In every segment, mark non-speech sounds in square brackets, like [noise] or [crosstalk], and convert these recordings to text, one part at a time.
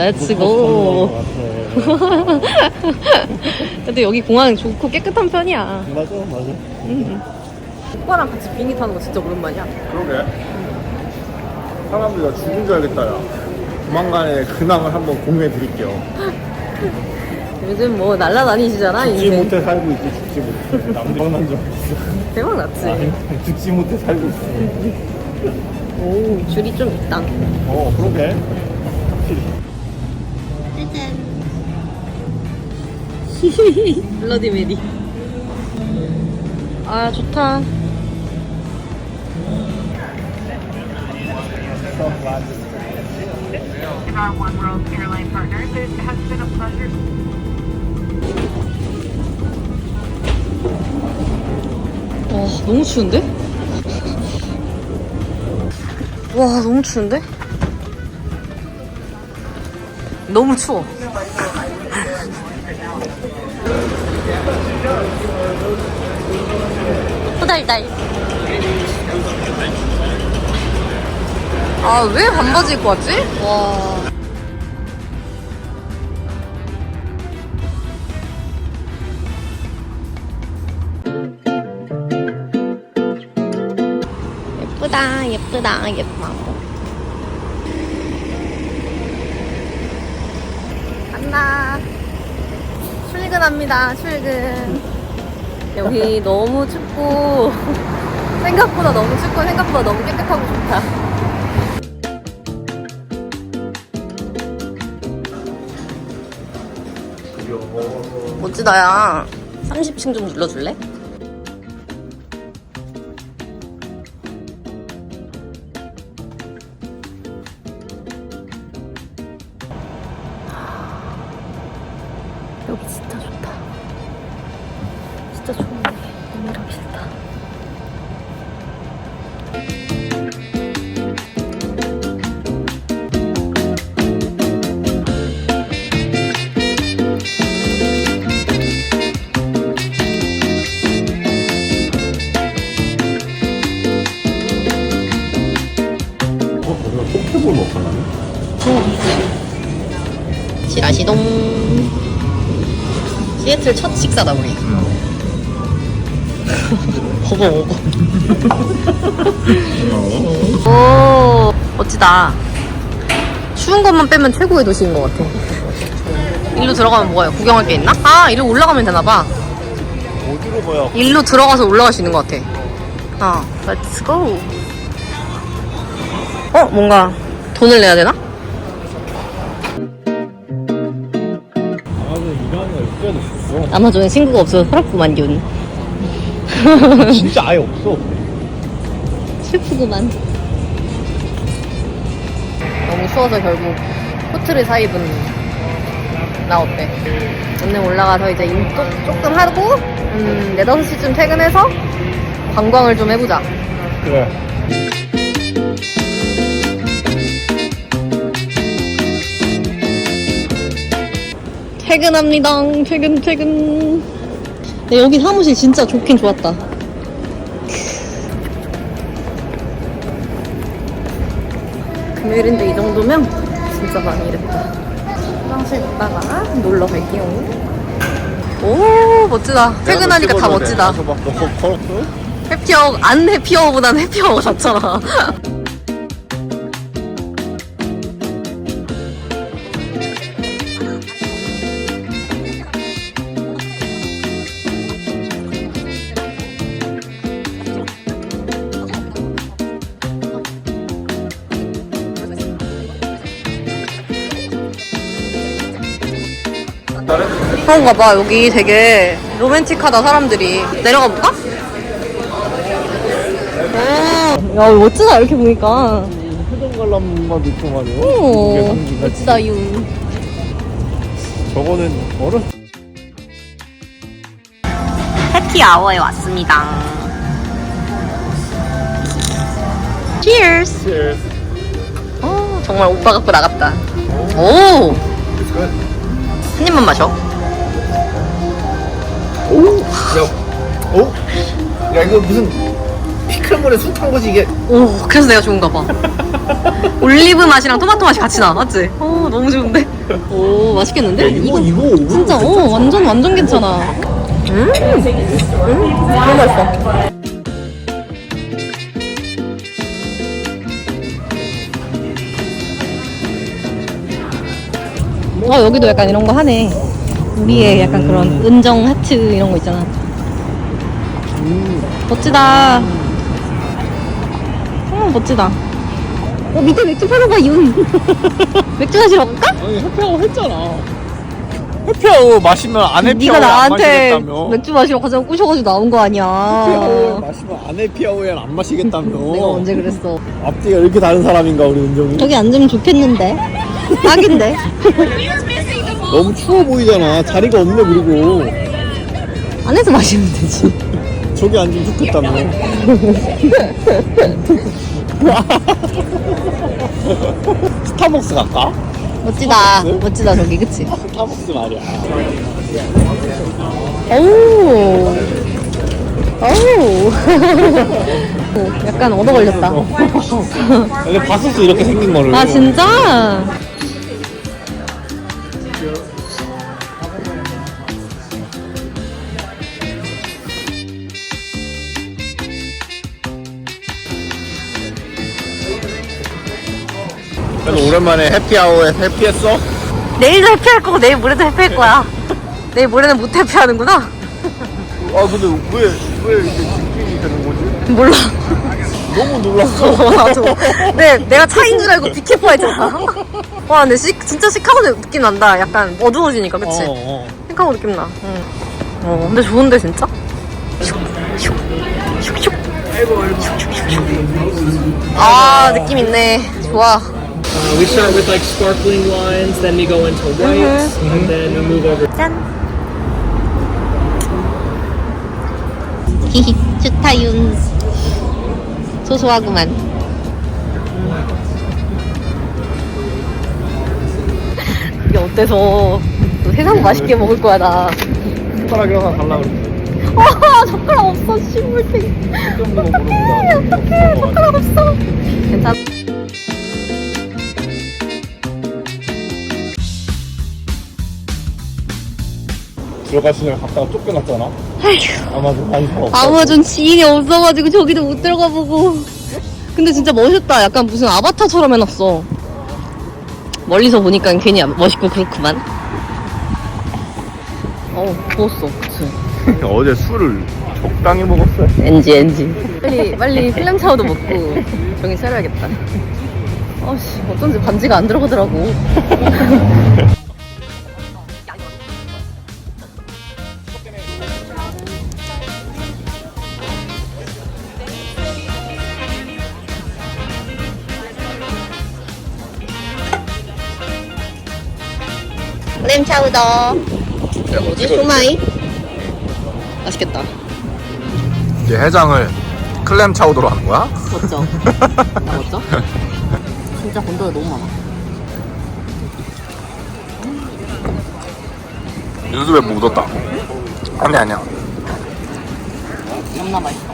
렛츠 못 고. 근데 여기 공항 좋고 깨끗한 편이야. 맞아, 맞아. 오빠랑 같이 비행기 타는 거 진짜 오랜만이야. 그러게. 사람들이 나 죽은 줄 알겠다, 야. 조만간에 근황을 한번 공유해 드릴게요. [laughs] 요즘 뭐 날라다니시잖아 죽지 인생. 못해 살고 있지, 죽지 못해. 남방 난 줄 알았어. 대박 났지. 아니, 죽지 못해 살고 있어. 오 줄이 좀 있다. 어, 그러게. 블러디 메리. 아 좋다. and our One World airline partners. It has been a pleasure 와 너무 추운데? 와 너무 추운데? 너무 추워. 후달달. 아 왜 반바지 입고 왔지? 와. 예쁘다 예쁘다 예 뻐 안나 출근합니다 출근. 여기 너무 춥고 [laughs] 생각보다 너무 춥고 생각보다 너무 깨끗하고 좋다. 멋지다 야? 30층 좀 눌러줄래? 시애틀 첫 식사다 우리. [laughs] 먹어 먹어. 오 멋지다. 추운 것만 빼면 최고의 도시인 것 같아. 일로 들어가면 뭐야? 구경할 게 있나? 아 일로 올라가면 되나 봐. 어디로 가야? 일로 들어가서 올라갈 수 있는 것 같아. 어, let's go. 어, 뭔가 돈을 내야 되나? 아마존에 친구가 없어서 윤. [laughs] 진짜 아예 없어. 슬프구만. 너무 추워서 결국 코트를 사 입은 나 어때? 오늘 올라가서 이제 임 조, 조금 하고, 음, 4, 5시쯤 퇴근해서 관광을 좀 해보자. 그래. 퇴근합니다. 퇴근, 퇴근. 네, 여기 사무실 진짜 좋긴 좋았다. 금요일인데 이 정도면 진짜 많이 일했다. 화장실 갔다가 놀러 갈게요. 오, 멋지다. 퇴근하니까 다 멋지다. 막 넣고 걸었어? 해피어, 안 해피어보단 해피어가 낫잖아. [laughs] 그런가 봐. 여기 되게 로맨틱하다, 사람들이. 내려가 볼까? 오, 야, 멋지다, 이렇게 보니까. 표정 관람만 있고 말이야. 오, 멋지다, 윤. 저거는 어른 해피아워에 왔습니다. Cheers! Cheers. 어, 정말 오빠 갖고 나갔다. 오! It's good. 한 입만 마셔. 오. 야. 오. 야 이거 무슨 피클물에 쑥한 거지 이게. 오, 그래서 내가 좋은가 봐. [laughs] 올리브 맛이랑 토마토 맛이 같이 나, 맞지? 어, 너무 좋은데? 오, 맛있겠는데? 이거 이거 진짜, 어, 완전, 완전 괜찮아. 음, 음, 너무 맛있어. 어, 여기도 약간 이런 거 하네. 우리의 약간 그런 은정 하트 이런 거 있잖아. 멋지다. 음, 멋지다. 어, 밑에 맥주 파는 거 윤. 맥주 마시러 갈까? 아니 해피하고 했잖아. 해피하고 마시면 안 해피하고 네가 안 나한테 마시겠다며. 맥주 마시러 가자고 꼬셔가지고 나온 거 아니야. 해피하고 마시면 안 해피하고는 안 마시겠다며. [laughs] 내가 언제 그랬어? 앞뒤가 이렇게 다른 사람인가 우리 은정이? 저기 앉으면 좋겠는데. 딱인데. [laughs] 너무 추워 보이잖아. 자리가 없네 그리고. 안에서 마시면 되지. 저기 앉으면 좋겠다며. [laughs] 스타벅스 갈까? 멋지다. 네? 멋지다, 저기, 그치? 스타벅스 말이야. 오. 오. [laughs] 약간 얻어 걸렸다. 근데 봤었어 이렇게 생긴 거를. 아, 진짜? 그래도 오랜만에 해피아워에 해피했어? 내일도 해피할 거고, 내일 모레도 해피할 거야. 내일 모레는 못 해피하는구나? 아 근데 왜왜 이게 집중이 되는 거지? 몰라. 너무 놀랐어. 어, 나도. 네, 내가 차인 줄 알고 비키퍼 했잖아. 와, 근데 시, 진짜 시카고 느낌 난다. 약간 어두워지니까, 그치? 어, 어. 시카고 느낌 나. 응. 어, 근데 좋은데, 진짜? 슉, 슉, 슉, 슉. 아, 느낌 있네. 좋아. Uh, we start with like sparkling wines, then we go into whites, and then we move over 짠. 히히, 좋다윤. 소소하구만. 이게 어때서 또 세상 맛있게 먹을 거야, 나. 숟가락이랑 하나 달라 그랬는데. 와, 젓가락 없어. 뭐 어떡해, 어떡해, 젓가락 없어. 괜찮아. 들어가시면 갔다가 쫓겨났잖아. 아마존 반사 없어. 아마존 지인이 없어가지고 저기도 못 들어가 보고. 근데 진짜 멋있다. 약간 무슨 아바타처럼 해놨어. 멀리서 보니까 괜히 멋있고 그렇구만. 어우, 부었어. 그치. [laughs] 어제 술을 적당히 먹었어요. 엔지, 엔지. 빨리, 빨리 필름 샤워도 먹고 정신 차려야겠다. 아씨, 어쩐지 반지가 안 들어가더라고. [laughs] 램 차우더. 이거 뭐지? 소마이? 맛있겠다. 이제 해장을 클램 차우더로 하는 거야? 멋져. 나 멋져? 진짜 건더기 너무 많아. 요즘에 묻었다. 아니 아니야. 겁나 맛있어.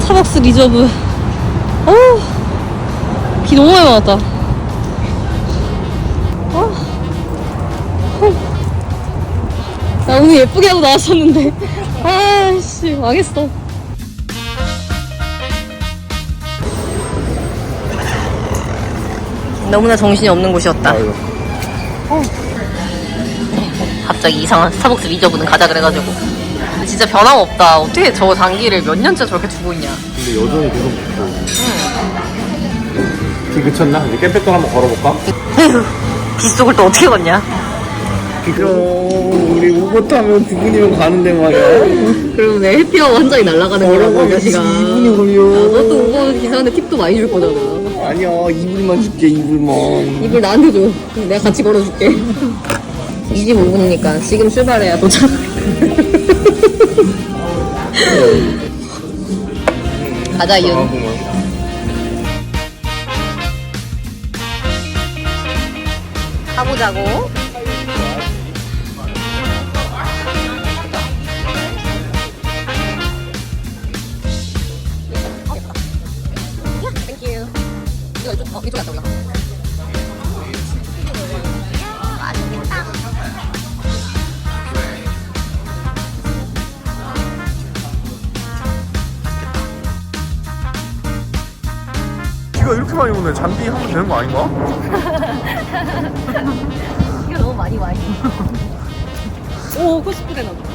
스타벅스 리저브. 어우, 비 너무 많이 맞았다. 어. 어. 나 오늘 예쁘게 하고 나왔었는데. [laughs] 아씨, 망했어. 너무나 정신이 없는 곳이었다. 아유. 갑자기 이상한 스타벅스 리저브는 가자 그래가지고 진짜 변함없다 어떻게 저 단기를 몇 년째 저렇게 두고 있냐 근데 여전히 계속 묻고. 비 그쳤나? 이제 캠페톤 한번 걸어볼까? 빗속을 또 어떻게 걷냐 비교 우리 우버 타면 두 분이면 가는데 말이야. 그럼 내 해피하고 한 장이 날아가는 거라고 몇 시간 2분이 걸려. 너도 오버 기사한테 팁도 많이 줄 거잖아 아니야 2불만 줄게 2불만. 이불 나한테 줘 내가 같이 걸어줄게 25분이니까 지금 출발해야 도착 가자 윤 가보자고. 어, 이쪽에 왔다, 우리가. 비가 이렇게 많이 오네. 잔디 하면 되는 거 아닌가? [laughs] 이거 너무 많이 와요. [laughs] 오, 코스프레 나. 너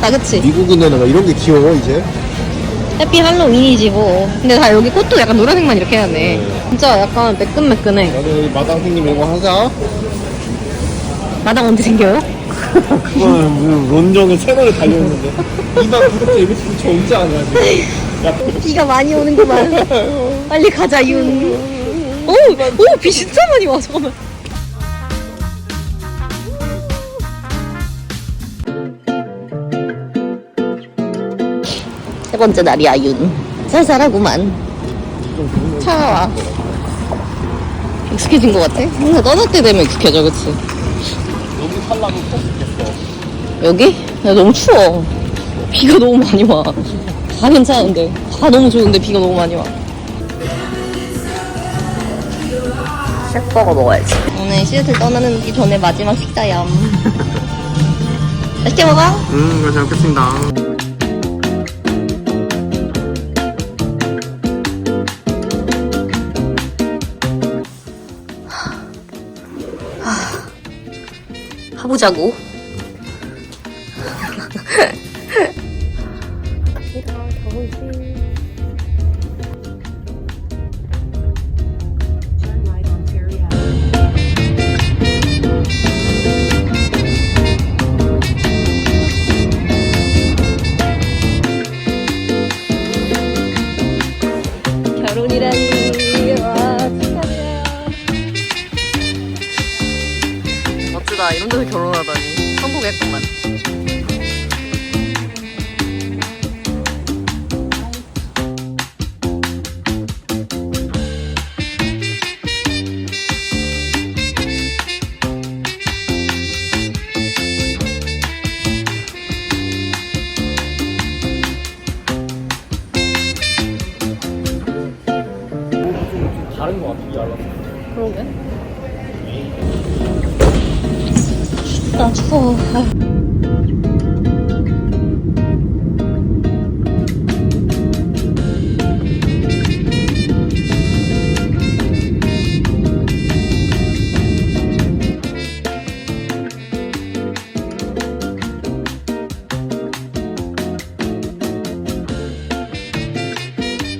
나 그치? 미국인은 왜 이런 게 귀여워 이제? 해피 할로윈이지 뭐. 근데 다 여기 꽃도 약간 노란색만 이렇게 해놨네. 진짜 약간 매끈매끈해. 우리 마당 생님 이거 하자. 마당 언제 생겨요? 그거는 무슨 론정의 채널에 달려있는데. 이만 구독자 이거 진짜 정지 아니야 지금? 야, 비가 많이 오는구만. 빨리 가자, 윤. 오, 오, 비 진짜 많이 와. 잠깐만. 세 번째 날이야, 윤. 쌀쌀하구만. 차와. 익숙해진 것 같아? 뭔가 떠날 때 되면 익숙해져, 그치? 여기 살라고 꼭 죽겠어. 여기? 야, 너무 추워. 비가 너무 많이 와. 다 괜찮은데. 다 너무 좋은데 비가 너무 많이 와. 셰프버거 먹어야지. 오늘 시애틀 떠나는 전에 마지막 식사야. [laughs] 맛있게 먹어? 음, 잘 먹겠습니다. 가보자고. [laughs] Turn 다. 이런 데서 결혼하다니. 성공했구만. 다른 거 같아, 이 알람. 그러게. 춥다, 추워.